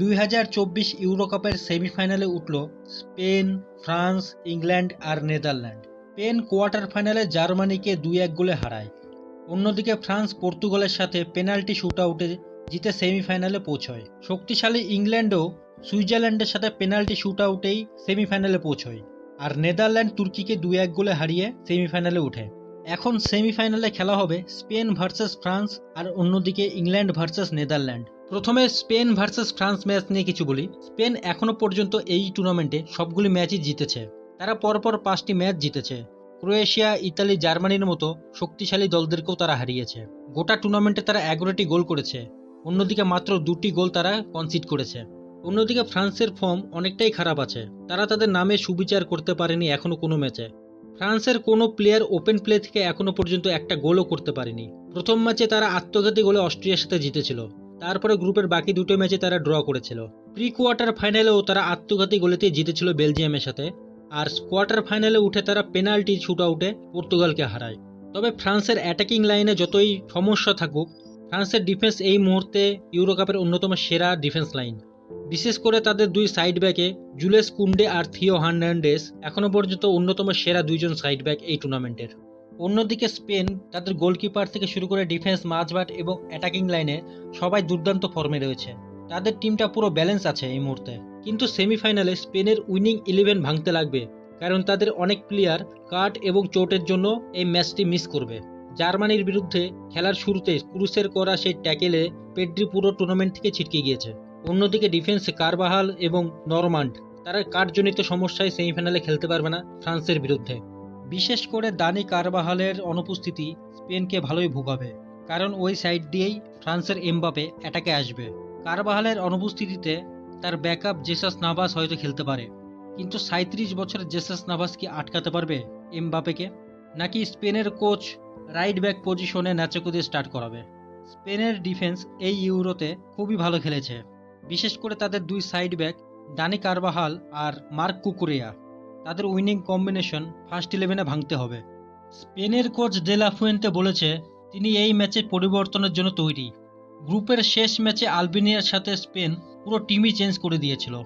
দুই হাজার চব্বিশ ইউরো কাপের সেমিফাইনালে উঠল স্পেন, ফ্রান্স, ইংল্যান্ড আর নেদারল্যান্ড। স্পেন কোয়ার্টার ফাইনালে জার্মানিকে দুই এক গোলে হারায়। অন্যদিকে ফ্রান্স পর্তুগালের সাথে পেনাল্টি শুট আউটে জিতে সেমিফাইনালে পৌঁছয়। শক্তিশালী ইংল্যান্ডও সুইজারল্যান্ডের সাথে পেনাল্টি শুট আউটেই সেমিফাইনালে পৌঁছয়। আর নেদারল্যান্ড তুর্কিকে দুই এক গোলে হারিয়ে সেমিফাইনালে ওঠে। এখন সেমিফাইনালে খেলা হবে স্পেন ভার্সেস ফ্রান্স আর অন্যদিকে ইংল্যান্ড ভার্সেস নেদারল্যান্ড। প্রথমে স্পেন ভার্সেস ফ্রান্স ম্যাচ নিয়ে কিছু বলি। স্পেন এখনও পর্যন্ত এই টুর্নামেন্টে সবগুলি ম্যাচই জিতেছে। তারা পরপর পাঁচটি ম্যাচ জিতেছে। ক্রোয়েশিয়া, ইতালি, জার্মানির মতো শক্তিশালী দলদেরকেও তারা হারিয়েছে। গোটা টুর্নামেন্টে তারা এগারোটি গোল করেছে। অন্যদিকে মাত্র দুটি গোল তারা কনসিড করেছে। অন্যদিকে ফ্রান্সের ফর্ম অনেকটাই খারাপ আছে। তারা তাদের নামে সুবিচার করতে পারেনি এখনও কোনো ম্যাচে। ফ্রান্সের কোনো প্লেয়ার ওপেন প্লে থেকে এখনও পর্যন্ত একটা গোলও করতে পারেনি। প্রথম ম্যাচে তারা আত্মঘাতী গোলে অস্ট্রিয়ার সাথে জিতেছিল। তারপরে গ্রুপের বাকি দুটো ম্যাচে তারা ড্র করেছিল। প্রি কোয়ার্টার ফাইনালেও তারা আত্মঘাতী গোলেতে জিতেছিল বেলজিয়ামের সাথে। আর কোয়ার্টার ফাইনালে উঠে তারা পেনাল্টি শুট আউটে পর্তুগালকে হারায়। তবে ফ্রান্সের অ্যাটাকিং লাইনে যতই সমস্যা থাকুক, ফ্রান্সের ডিফেন্স এই মুহূর্তে ইউরো কাপের অন্যতম সেরা ডিফেন্স লাইন। বিশেষ করে তাদের দুই সাইড ব্যাকে জুলেস কুন্ডে আর থিও হার্নান্ডেস এখনও পর্যন্ত অন্যতম সেরা দুইজন সাইড ব্যাক এই টুর্নামেন্টের। অন্যদিকে স্পেন তাদের গোলকিপার থেকে শুরু করে ডিফেন্স মাঝবাট এবং অ্যাটাকিং লাইনে সবাই দুর্দান্ত ফর্মে রয়েছে। তাদের টিমটা পুরো ব্যালেন্স আছে এই মুহূর্তে। কিন্তু সেমিফাইনালে স্পেনের উইনিং ইলেভেন ভাঙতে লাগবে, কারণ তাদের অনেক প্লেয়ার কাট এবং চোটের জন্য এই ম্যাচটি মিস করবে। জার্মানির বিরুদ্ধে খেলার শুরুতে ক্রুসের করা সেই ট্যাকেলে পেড্রি পুরো টুর্নামেন্ট থেকে ছিটকে গিয়েছে। অন্যদিকে ডিফেন্সে কারবাহাল এবং নরমান্ড, তারা কাঠজনিত সমস্যায় সেমিফাইনালে খেলতে পারবে না ফ্রান্সের বিরুদ্ধে। বিশেষ করে দানি কারবাহালের অনুপস্থিতি স্পেনকে ভালোই ভোগাবে, কারণ ওই সাইড দিয়েই ফ্রান্সের এমবাপে অ্যাটাকে আসবে। কারবাহালের অনুপস্থিতিতে তার ব্যাকআপ জেসাস নাভাস হয়তো খেলতে পারে, কিন্তু সাঁত্রিশ বছরের জেসাস নাভাস কি আটকাতে পারবে এমবাপেকে নাকি স্পেনের কোচ রাইট ব্যাক পজিশনে ন্যাচকো দিয়ে স্টার্ট করাবে? স্পেনের ডিফেন্স এই ইউরোতে খুবই ভালো খেলেছে। বিশেষ করে তাদের দুই সাইড ব্যাক দানি কারবাহাল আর মার্ক কুকুরিয়া। তাদের উইনিং কম্বিনেশন ফার্স্ট ইলেভেনে ভাঙতে হবে। স্পেনের কোচ দেলা ফুয়েন্তে বলেছে, তিনি এই ম্যাচে পরিবর্তনের জন্য তৈরি। গ্রুপের শেষ ম্যাচে আলবেনিয়ার সাথে স্পেন পুরো টিমই চেঞ্জ করে দিয়েছিল।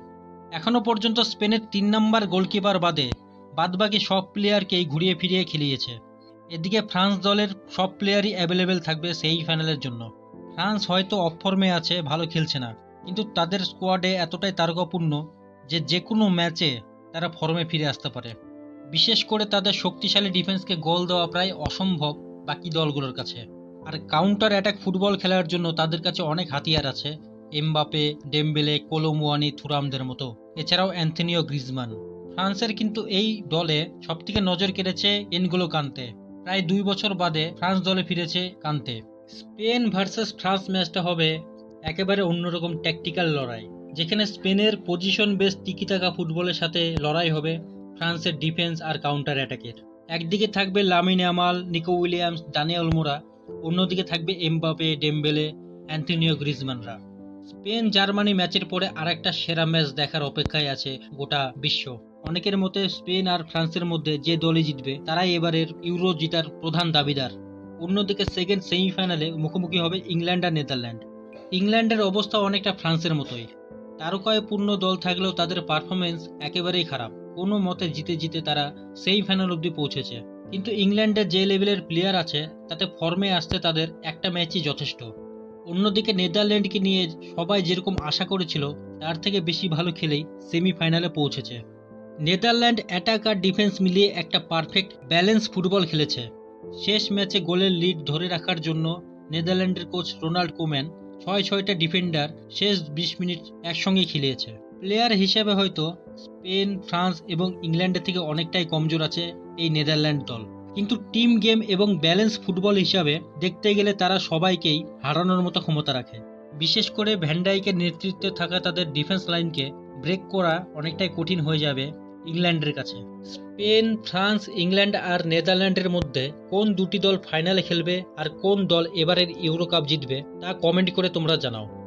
এখনও পর্যন্ত স্পেনের তিন নম্বর গোলকিপার বাদে বাদবাকি সব প্লেয়ারকেই ঘুরিয়ে ফিরিয়ে খেলিয়েছে। এদিকে ফ্রান্স দলের সব প্লেয়ারই অ্যাভেলেবেল থাকবে সেই ফাইনালের জন্য। ফ্রান্স হয়তো অফ ফর্মে আছে, ভালো খেলছে না। কিন্তু তাদের স্কোয়াডে এতটাই তারকাপূর্ণ যে যে কোনো ম্যাচে তারা ফর্মে ফিরে আসতে পারে। বিশেষ করে তাদের শক্তিশালী ডিফেন্সকে গোল দেওয়া প্রায় অসম্ভব বাকি দলগুলোর কাছে। আর কাউন্টার অ্যাটাক ফুটবল খেলার জন্য তাদের কাছে অনেক হাতিয়ার আছে এমবাপে ডেমবেলে কোলোমুয়ানি থুরামদের মতো। এছাড়াও অ্যান্থনিও গ্রিজমান ফ্রান্সের কিন্তু এই দলে সবথেকে নজর কেড়েছে এনগুলো কান্তে প্রায় দুই বছর বাদে ফ্রান্স দলে ফিরেছে কান্তে স্পেন ভার্সেস ফ্রান্স ম্যাচটা হবে একেবারে অন্যরকম ট্যাকটিক্যাল লড়াই, যেখানে স্পেনের পজিশন বেস টিকি থাকা ফুটবলের সাথে লড়াই হবে ফ্রান্সের ডিফেন্স আর কাউন্টার অ্যাটাকের একদিকে থাকবে Lamine Yamal Nico Williams Daniel Mora অন্যদিকে থাকবে এমবাপে ডেমবেলে অ্যান্থনিও গ্রিজমানরা স্পেন জার্মানি ম্যাচের পরে আরেকটা সেরা ম্যাচ দেখার অপেক্ষায় আছে গোটা বিশ্ব। অনেকের মতে স্পেন আর ফ্রান্সের মধ্যে যে দলই জিতবে, তারাই এবারের ইউরো জিতার প্রধান দাবিদার। অন্যদিকে সেকেন্ড সেমিফাইনালে মুখোমুখি হবে ইংল্যান্ড আর নেদারল্যান্ড। ইংল্যান্ডের অবস্থা অনেকটা ফ্রান্সের মতোই। তারকায় পূর্ণ দল থাকলেও তাদের পারফরমেন্স একেবারেই খারাপ। কোনো মতে জিতে জিতে তারা সেমিফাইনাল অবধি পৌঁছেছে। কিন্তু ইংল্যান্ডের যে লেভেলের প্লেয়ার আছে, তাতে ফর্মে আসতে তাদের একটা ম্যাচই যথেষ্ট। অন্যদিকে নেদারল্যান্ডকে নিয়ে সবাই যেরকম আশা করেছিল, তার থেকে বেশি ভালো খেলেই সেমিফাইনালে পৌঁছেছে। নেদারল্যান্ড অ্যাটাক আর ডিফেন্স মিলিয়ে একটা পারফেক্ট ব্যালেন্স ফুটবল খেলেছে। শেষ ম্যাচে গোলের লিড ধরে রাখার জন্য নেদারল্যান্ডের কোচ রোনাল্ড কোম্যান ছয় ছয়টা ডিফেন্ডার শেষ বিশ মিনিট একসঙ্গে খেলিয়েছে। প্লেয়ার হিসেবে হয়তো স্পেন, ফ্রান্স এবং ইংল্যান্ডের থেকে অনেকটাই কমজোর আছে এই নেদারল্যান্ড দল। কিন্তু টিম গেম এবং ব্যালেন্স ফুটবল হিসাবে দেখতে গেলে তারা সবাইকেই হারানোর মতো ক্ষমতা রাখে। বিশেষ করে ভ্যান্ডাইকের নেতৃত্বে থাকা তাদের ডিফেন্স লাইনকে ব্রেক করা অনেকটাই কঠিন হয়ে যাবে ইংল্যান্ডের কাছে। স্পেন, ফ্রান্স, ইংল্যান্ড আর নেদারল্যান্ডের মধ্যে কোন দুটি দল ফাইনালে খেলবে আর কোন দল এবারের ইউরো কাপ জিতবে তা কমেন্ট করে তোমরা জানাও।